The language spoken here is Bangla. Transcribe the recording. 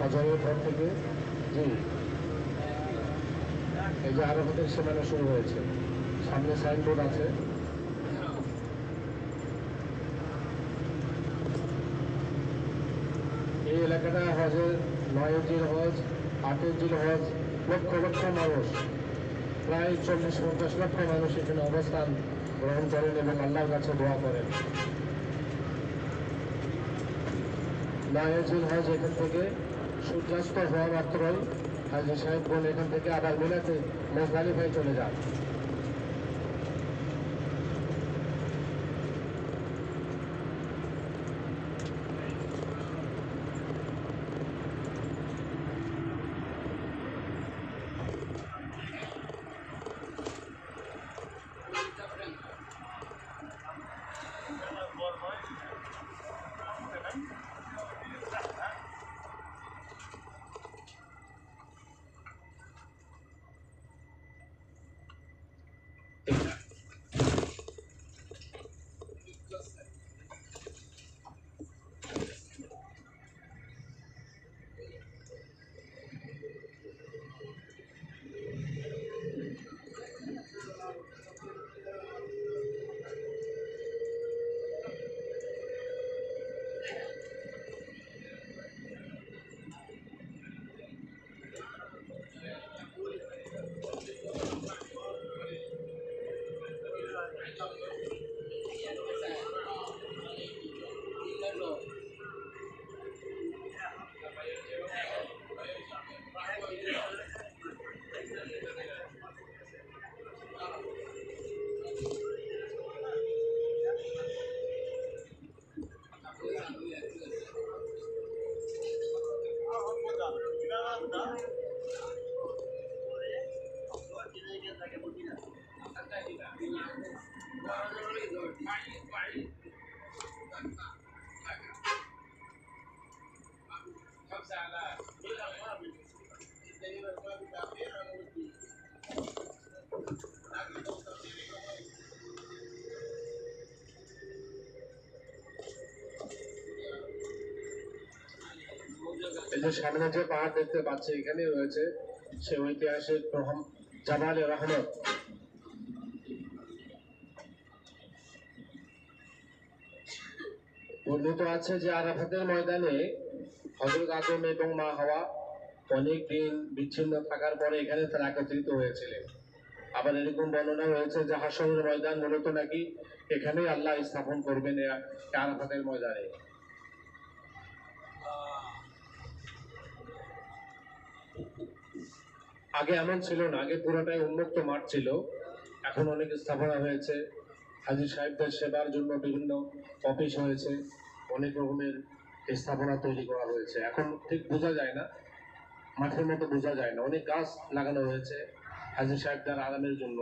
ফজরের পর থেকে। জি। এই যে আরবের সীমানা শুরু হয়েছে। সামনে সাইনবোর্ড আছে। এই এলাকাটা হজের নয় জিল হজ আটের জিল হজ লক্ষ লক্ষ মানুষ। প্রায় চল্লিশ পঞ্চাশ লক্ষ মানুষ এখানে অবস্থান গ্রহণ করেন এবং আল্লাহর কাছে দোয়া করেন। নয়াজিল হজ এখান থেকে সূর্যাস্ত হওয়া মাত্রই হাজি সাহেব বোন এখান থেকে আবার মিলাতে হয়ে চলে যান। এই যে সামনে যে পাহাড় দেখতে পাচ্ছি এখানে রয়েছে। সে ঐতিহাসিক রহম- জামালে রহমত। বর্ণিত আছে যে আরাফাতের ময়দানে হজরত আদম এবং মা হওয়া অনেক দিন বিচ্ছিন্ন থাকার পরে এখানে তারা একত্রিত হয়েছিলেন। আবার এরকম বর্ণনা হয়েছে যে হাসনের ময়দান মূলত নাকি এখানেই আল্লাহ স্থাপন করবেন আরাফাতের ময়দানে। আগে এমন ছিল না, আগে পুরোটাই উন্মুক্ত মাঠ ছিল। এখন অনেক স্থাপনা হয়েছে। হাজির সাহেবদের সেবার জন্য বিভিন্ন অফিস হয়েছে। অনেক রকমের স্থাপনা তৈরি করা হয়েছে। এখন ঠিক বোঝা যায় না। মাঠের মতো বোঝা যায় না। অনেক গাছ লাগানো হয়েছে হাজির সাহেবদের আরামের জন্য।